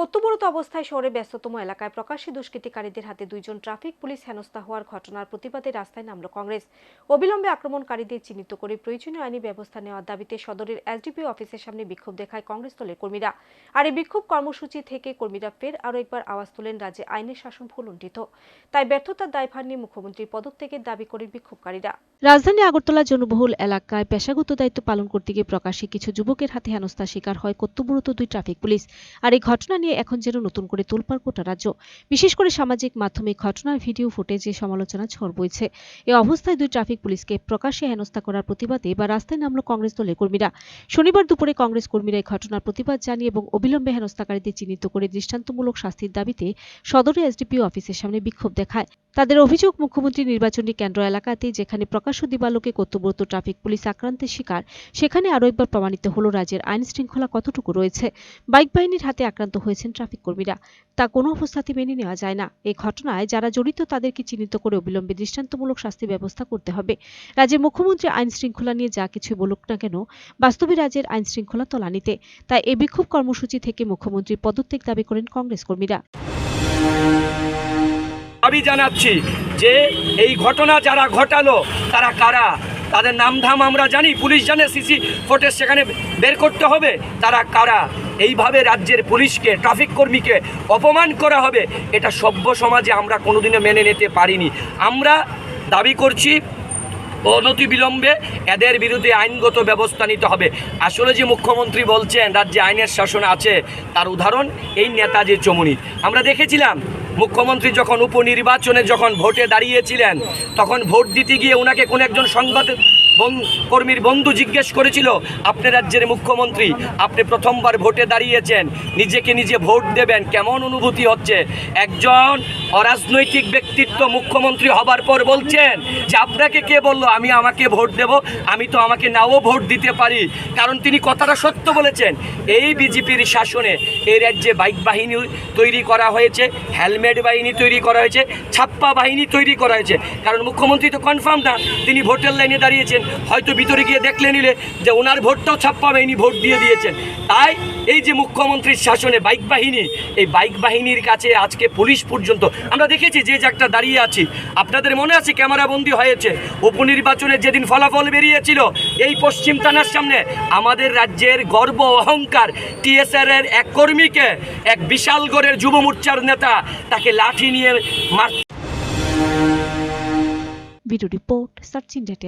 কর্তব্যরত অবস্থায় শহরে ব্যস্ততম এলাকায় প্রকাশ্যে দুষ্কৃতিকারীদের হাতে দুইজন ট্রাফিক পুলিশ হেনস্থা হওয়ার ঘটনার প্রতিবাদে রাস্তায় নামল কংগ্রেস। অবিলম্বে আক্রমণকারীদের চিহ্নিত করে প্রয়োজনীয় আইনি ব্যবস্থা নেওয়ার দাবিতে সদরের এসডিপিও অফিসের সামনে বিক্ষোভ দেখায় কংগ্রেস দলের কর্মীরা। আর এই বিক্ষোভ কর্মসূচি থেকে কর্মীরা ফের আরও একবার আওয়াজ তোলেন রাজ্যে আইনের শাসন ভুলুণ্ঠিত তাই ব্যর্থতার দায়ভার নিয়ে মুখ্যমন্ত্রীর পদত্যাগের দাবি করে বিক্ষোভকারীরা। রাজধানী আগরতলা জনবহুল এলাকায় পেশাগত দায়িত্ব পালন করতে গিয়ে প্রকাশ্যে কিছু যুবকের হাতে হেনস্থার শিকার হয় কর্তব্যরত দুই ট্রাফিক পুলিশ। আর এই ঘটনা এখন যেন নতুন করে তোলপাড় গোটা রাজ্য, বিশেষ করে সামাজিক মাধ্যমে ঘটনার ভিডিও ফুটেজে সমালোচনা ঝড় বইছে এ অবস্থায় দুই ট্রাফিক পুলিশকে প্রকাশ্যে হেনস্থা করার প্রতিবাদে বা রাস্তায় নামল কংগ্রেস দলের কর্মীরা। শনিবার দুপুরে কংগ্রেস কর্মীরা এই ঘটনার প্রতিবাদ জানিয়ে এবং অবিলম্বে হেনস্থাকারীদের চিহ্নিত করে দৃষ্টান্তমূলক শাস্তির দাবিতে সদরে এসডিপিও অফিসের সামনে বিক্ষোভ দেখায়। তাদের অভিযোগ, মুখ্যমন্ত্রী নির্বাচনী কেন্দ্র এলাকাতে যেখানে প্রকাশ্য দিবালোকে কর্তব্যরত ট্রাফিক পুলিশ আক্রান্তের শিকার, সেখানে আরও একবার প্রমাণিত হল রাজ্যের আইন শৃঙ্খলা কতটুকু রয়েছে। বাইক বাহিনীর হাতে আক্রান্ত হয়েছেন ট্রাফিক কর্মীরা। তা কোনো অবস্থাতে মেনে নেওয়া যায় না। এই ঘটনায় যারা জড়িত তাদেরকে চিহ্নিত করে অবিলম্বে দৃষ্টান্তমূলক শাস্তি ব্যবস্থা করতে হবে। রাজ্যের মুখ্যমন্ত্রী আইন শৃঙ্খলা নিয়ে যা কিছু বলুক না কেন, বাস্তবে রাজ্যের আইন শৃঙ্খলা তলানিতে। তাই এই বিক্ষোভ কর্মসূচি থেকে মুখ্যমন্ত্রীর পদত্যাগ দাবি করেন কংগ্রেস কর্মীরা। দাবি জানাচ্ছি যে এই ঘটনা যারা ঘটালো, তারা কারা? তাদের নামধাম আমরা জানি, পুলিশ জানে, সিসি ফুটেজ সেখানে বের করতে হবে, তারা কারা? এইভাবে রাজ্যের পুলিশকে, ট্রাফিক কর্মীকে অপমান করা হবে, এটা সভ্য সমাজে আমরা কোনোদিনও মেনে নিতে পারিনি। আমরা দাবি করছি, অনতি বিলম্বে এদের বিরুদ্ধে আইনগত ব্যবস্থা নিতে হবে। আসলে যে মুখ্যমন্ত্রী বলছেন, রাজ্যে আইনের শাসন আছে, তার উদাহরণ এই নেতাজি চমুনি। আমরা দেখেছিলাম মুখ্যমন্ত্রী যখন উপনির্বাচনে যখন ভোটে দাঁড়িয়েছিলেন, তখন ভোট দিতে গিয়ে ওনাকে কোন একজন সংবাদ কর্মীর বন্ধু জিজ্ঞেস করেছিল, আপনি রাজ্যের মুখ্যমন্ত্রী, আপনি প্রথমবার ভোটে দাঁড়িয়েছেন, নিজেকে নিজে ভোট দেবেন, কেমন অনুভূতি হচ্ছে? একজন অরাজনৈতিক ব্যক্তিত্ব মুখ্যমন্ত্রী হবার পর বলছেন যে, আপনাকে কে বলল? আমি আমাকে ভোট দেব, আমি তো আমাকে নাও ভোট দিতে পারি। কারণ তিনি কথাটা সত্য বলেছেন, এই বিজেপির শাসনে এই রাজ্যে বাইক বাহিনী তৈরি করা হয়েছে, হেলমেট বাহিনী তৈরি করা হয়েছে, ছাপ্পা বাহিনী তৈরি করা হয়েছে। কারণ মুখ্যমন্ত্রী তো কনফার্ম না, তিনি ভোটের লাইনে দাঁড়িয়েছেন। হয়তো ভিতরে গিয়ে দেখলে নিলে যে ওনার ভোটটাও ছাপ্পা বাহিনী ভোট দিয়ে দিয়েছেন তাই এই যে মুখ্যমন্ত্রীর শাসনে বাইক বাহিনী, এই বাইক বাহিনীর কাছে আজকে পুলিশ পর্যন্ত, আমরা দেখেছি যে একটা দাঁড়িয়ে আছি। আপনাদের মনে আছে ক্যামেরাবন্দি হয়েছে? উপনির্বাচনে যেদিন ফলাফল বেরিয়েছিল এই পশ্চিম থানার সামনে আমাদের রাজ্যের গর্ব অহংকার টিএসআরের এক কর্মীকে, এক বিশালগড়ের যুব মোর্চার নেতা, তাকে লাঠি নিয়ে মার ভিডিও রিপোর্ট, সার্চ ইন্ডিয়া